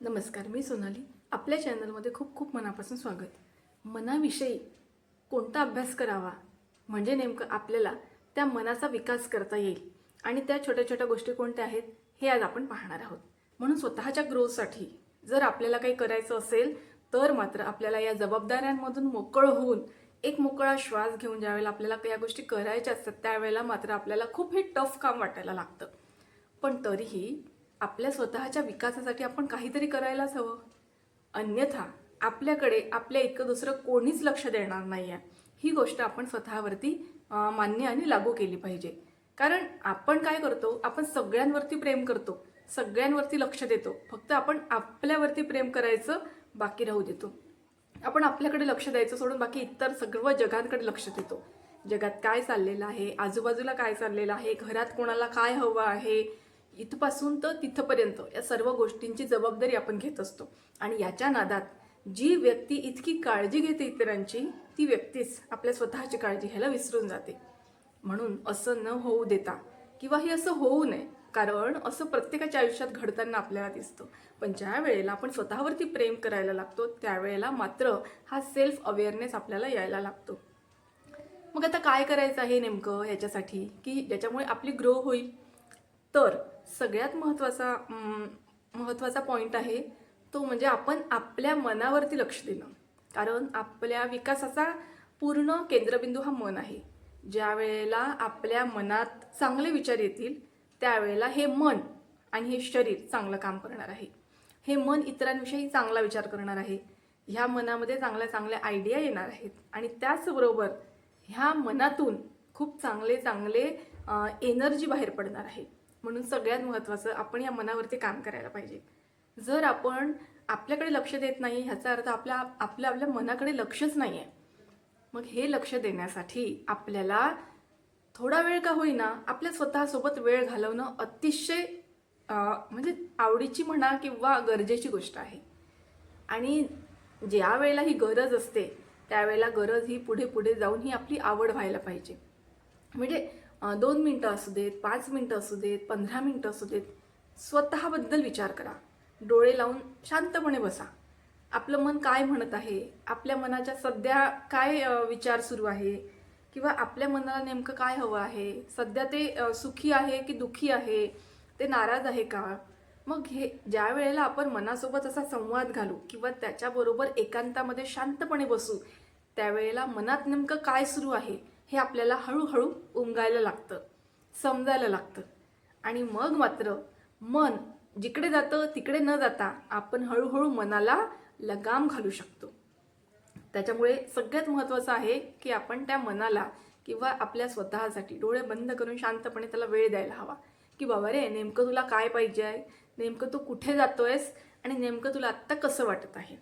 नमस्कार मी सोनाली. आपल्या चॅनलमध्ये खूप खूप मनापासून स्वागत. मनाविषयी कोणता अभ्यास करावा? म्हणजे नेमकं आपल्याला त्या मनाचा विकास करता येईल. आणि त्या छोट्या छोट्या गोष्टी कोणत्या आहेत हे आज आपण पाहणार आहोत. म्हणून स्वतःच्या ग्रोथसाठी जर आपल्याला काही करायचं असेल तर मात्र आपल्याला या जबाबदाऱ्यांमधून मोकळं होऊन एक मोकळा श्वास घेऊन ज्यावेळेला आपल्याला या गोष्टी करायच्या असतात त्यावेळेला मात्र आपल्याला खूप हे टफ काम वाटायला लागतं. पण तरीही आपल्या स्वतःच्या विकासासाठी आपण काहीतरी करायलाच हवं. अन्यथा आपल्याकडे आपल्या इतकं दुसरं कोणीच लक्ष देणार नाही आहे ही गोष्ट आपण स्वतःवरती मान्य आणि लागू केली पाहिजे. कारण आपण काय करतो आपण सगळ्यांवरती प्रेम करतो सगळ्यांवरती लक्ष देतो. फक्त आपण आपल्यावरती प्रेम करायचं बाकी राहू देतो. आपण आपल्याकडे लक्ष द्यायचं सोडून बाकी इतर सर्व जगांकडे लक्ष देतो. जगात काय चाललेलं आहे आजूबाजूला काय चाललेलं आहे घरात कोणाला काय हवं आहे इथपासून तर तिथपर्यंत या सर्व गोष्टींची जबाबदारी आपण घेत असतो. आणि याच्या नादात जी व्यक्ती इतकी काळजी घेते इतरांची ती व्यक्तीच आपल्या स्वतःची काळजी घ्यायला विसरून जाते. म्हणून असं न होऊ देता किंवा हे असं होऊ नये कारण असं प्रत्येकाच्या आयुष्यात घडताना आपल्याला दिसतं. पण ज्या वेळेला आपण स्वतःवरती प्रेम करायला लागतो त्यावेळेला मात्र हा सेल्फ अवेअरनेस आपल्याला यायला लागतो. मग आता काय करायचं आहे नेमकं याच्यासाठी की ज्याच्यामुळे आपली ग्रो होईल. तर सगळ्यात महत्त्वाचा महत्त्वाचा पॉईंट आहे तो म्हणजे आपण आपल्या मनावरती लक्ष देणं. कारण आपल्या विकासाचा पूर्ण केंद्रबिंदू हा मन आहे. ज्या वेळेला आपल्या मनात चांगले विचार येतील त्यावेळेला हे मन आणि हे शरीर चांगलं काम करणार आहे. हे मन इतरांविषयी चांगला विचार करणार आहे. ह्या मनामध्ये चांगल्या चांगल्या आयडिया येणार आहेत. आणि त्याचबरोबर ह्या मनातून खूप चांगले चांगले एनर्जी बाहेर पडणार आहे. म्हणून सगळ्यात महत्त्वाचं आपण या मनावरती काम करायला पाहिजे. जर आपण आपल्याकडे लक्ष देत नाही ह्याचा अर्थ आपल्या आपल्या आपल्या मनाकडे लक्षच नाही आहे मग हे लक्ष देण्यासाठी आपल्याला थोडा वेळ का होईना आपल्या स्वतःसोबत वेळ घालवणं अतिशय म्हणजे आवडीची म्हणा किंवा गरजेची गोष्ट आहे. आणि ज्या वेळेला ही गरज असते त्यावेळेला गरज ही पुढे पुढे जाऊन ही आपली आवड व्हायला पाहिजे. म्हणजे दोन मिनटं असू देत पाच मिनटं असू देत पंधरा मिनटं असू देत स्वतःबद्दल विचार करा. डोळे लावून शांतपणे बसा. आपलं मन काय म्हणत आहे? आपल्या मनाच्या सध्या काय विचार सुरू आहे? किंवा आपल्या मनाला नेमकं काय हवं आहे? सध्या ते सुखी आहे की दुखी आहे? ते नाराज आहे का? मग हे ज्या वेळेला आपण मनासोबत असा संवाद घालू किंवा त्याच्याबरोबर एकांतामध्ये शांतपणे बसू त्यावेळेला मनात नेमकं काय सुरू आहे? हे आपल्याला हळूहळू उमगायला लागतं समजायला लागतं. आणि मग मात्र मन जिकडे जातं तिकडे न जाता आपण हळूहळू मनाला लगाम घालू शकतो. त्याच्यामुळे सगळ्यात महत्त्वाचं आहे की आपण त्या मनाला किंवा आपल्या स्वतःसाठी डोळे बंद करून शांतपणे त्याला वेळ द्यायला हवा. की बाबा रे नेमकं तुला काय पाहिजे आहे? नेमकं तू कुठे जातो आहेस आणि नेमकं तुला आत्ता कसं वाटत आहे?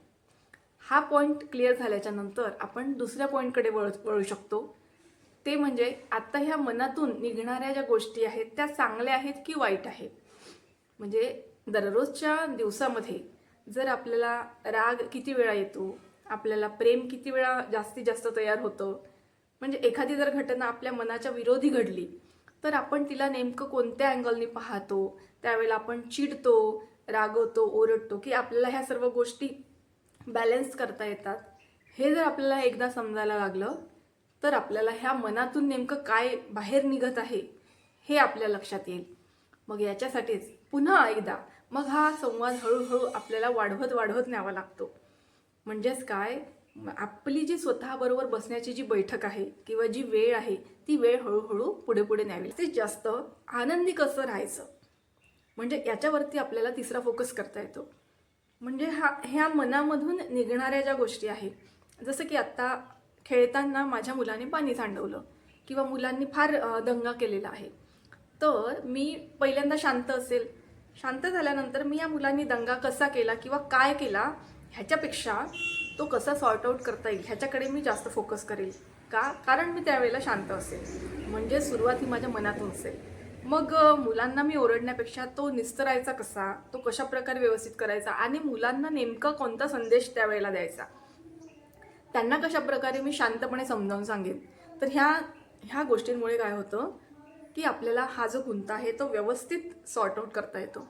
हा पॉईंट क्लिअर झाल्याच्यानंतर आपण दुसऱ्या पॉईंटकडे वळ वळू शकतो. ते म्हणजे आत्ता ह्या मनातून निघणाऱ्या ज्या गोष्टी आहेत त्या चांगल्या आहेत की वाईट आहेत? म्हणजे दररोजच्या दिवसामध्ये जर आपल्याला राग किती वेळा येतो आपल्याला प्रेम किती वेळा जास्तीत जास्त तयार होतं म्हणजे एखादी जर घटना आपल्या मनाच्या विरोधी घडली तर आपण तिला नेमकं कोणत्या अँगलनी पाहतो? त्यावेळेला आपण चिडतो रागवतो ओरडतो की आपल्याला ह्या सर्व गोष्टी बॅलन्स करता येतात? हे जर आपल्याला एकदा समजायला लागलं तर आपल्याला ह्या मनातून नेमकं काय बाहेर निघत आहे हे आपल्या लक्षात येईल. मग याच्यासाठीच पुन्हा एकदा मग हा संवाद हळूहळू आपल्याला वाढवत वाढवत न्यावा लागतो. म्हणजेच काय? आपली जी स्वतःबरोबर बसण्याची जी बैठक आहे किंवा जी वेळ आहे ती वेळ हळूहळू पुढे पुढे न्यावी ते जास्त आनंदी कसं राहायचं? म्हणजे याच्यावरती आपल्याला तिसरा फोकस करता येतो. म्हणजे हा ह्या मनामधून निघणाऱ्या ज्या गोष्टी आहेत जसं की आत्ता खेळताना माझ्या मुलाने पाणी सांडवलं किंवा मुलांनी फार दंगा केलेला आहे. तर मी पहिल्यांदा शांत असेल. शांत झाल्यानंतर मी या मुलांनी दंगा कसा केला किंवा काय केला ह्याच्यापेक्षा तो कसा सॉर्ट आऊट करता येईल ह्याच्याकडे मी जास्त फोकस करेल. का? कारण मी त्यावेळेला शांत असेल. म्हणजे सुरुवात ही माझ्या मनातून असेल. मग मुलांना मी ओरडण्यापेक्षा तो निस्तरायचा कसा? तो कशा प्रकारे व्यवस्थित करायचा? आणि मुलांना नेमका कोणता संदेश त्यावेळेला द्यायचा? त्यांना कशा प्रकारे मी शांतपणे समजावून सांगेन? तर ह्या ह्या गोष्टींमुळे काय होतं की आपल्याला हा जो गुंता आहे तो व्यवस्थित सॉर्ट आउट करता येतो.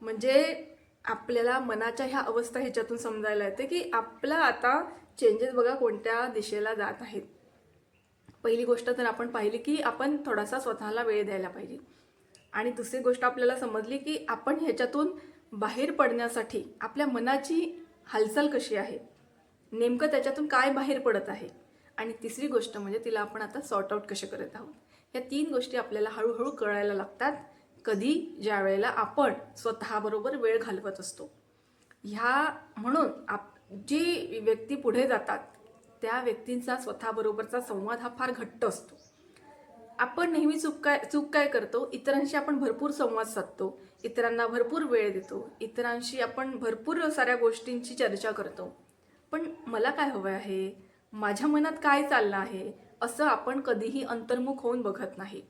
म्हणजे आपल्याला मनाच्या ह्या अवस्था ह्याच्यातून समजायला येते की आपला आता चेंजेस बघा कोणत्या दिशेला जात आहेत. पहिली गोष्ट तर आपण पाहिली की आपण थोडासा स्वतःला वेळ द्यायला पाहिजे. आणि दुसरी गोष्ट आपल्याला समजली की आपण ह्याच्यातून बाहेर पडण्यासाठी आपल्या मनाची हालचाल कशी आहे? नेमकं त्याच्यातून काय बाहेर पडत आहे? आणि तिसरी गोष्ट म्हणजे तिला आपण आता सॉर्ट आउट कसे करत आहोत? या तीन गोष्टी आपल्याला हळूहळू कळायला लागतात कधी ज्या वेळेला आपण स्वतःबरोबर वेळ घालवत असतो. ह्या म्हणून आप जी व्यक्ती पुढे जातात त्या व्यक्तींचा स्वतःबरोबरचा संवाद हा फार घट्ट असतो. आपण नेहमी चूक काय चूक काय करतो? इतरांशी आपण भरपूर संवाद साधतो इतरांना भरपूर वेळ देतो इतरांशी आपण भरपूर साऱ्या गोष्टींची चर्चा करतो. पण मला काय हवं आहे? माझ्या मनात काय चाललं आहे? असं आपण कधीही अंतर्मुख होऊन बघत नाही.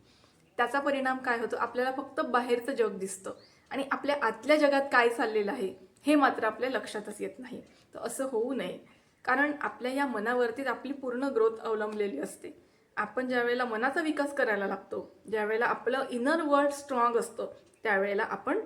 त्याचा परिणाम काय होतो? आपल्याला फक्त बाहेरचं जग दिसतं. आणि आपल्या आतल्या जगात काय चाललेलं आहे हे मात्र आपल्या लक्षातच येत नाही. तर असं होऊ नये. कारण आपल्या या मनावरतीच आपली पूर्ण ग्रोथ अवलंबलेली असते. आपण ज्यावेळेला मनाचा विकास करायला लागतो ज्यावेळेला आपलं इनर वर्ल्ड स्ट्रॉंग असतं त्यावेळेला आपण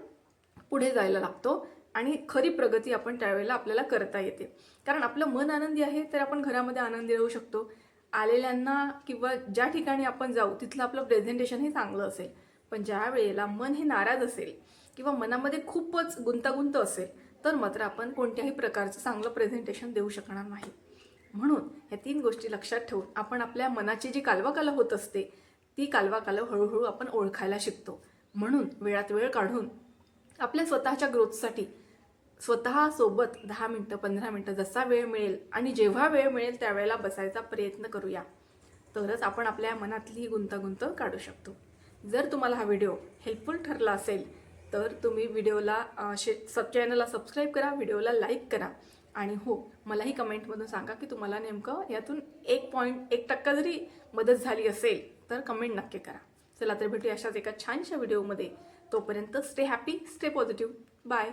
पुढे जायला लागतो. आणि खरी प्रगती आपण त्यावेळेला आपल्याला करता येते. कारण आपलं मन आनंदी आहे तर आपण घरामध्ये आनंदी राहू शकतो. आलेल्यांना किंवा ज्या ठिकाणी आपण जाऊ तिथलं आपलं प्रेझेंटेशन हे चांगलं असेल. पण ज्या वेळेला मन हे नाराज असेल किंवा मनामध्ये खूपच गुंतागुंत असेल तर मात्र आपण कोणत्याही प्रकारचं चांगलं प्रेझेंटेशन देऊ शकणार नाही. म्हणून ह्या तीन गोष्टी लक्षात ठेवून आपण आपल्या मनाची जी कालवाकाल होत असते ती कालवाकाल हळूहळू आपण ओळखायला शिकतो. म्हणून वेळात वेळ काढून आपल्या स्वतःच्या ग्रोथसाठी स्वतःसोबत दहा मिनटं पंधरा मिनटं जसा वेळ मिळेल आणि जेव्हा वेळ मिळेल त्यावेळेला बसायचा प्रयत्न करूया. तरच आपण आपल्या मनातली ही गुंतागुंत काढू शकतो. जर तुम्हाला हा व्हिडिओ हेल्पफुल ठरला असेल तर तुम्ही व्हिडिओला शे सब चॅनलला सबस्क्राईब करा व्हिडिओला लाईक करा. आणि हो मलाही कमेंटमधून सांगा की तुम्हाला नेमकं यातून एक पॉईंट एक टक्का जरी मदत झाली असेल तर कमेंट नक्की करा. चला तर भेटूया अशाच एका छानशा व्हिडिओमध्ये. तोपर्यंत stay happy stay positive bye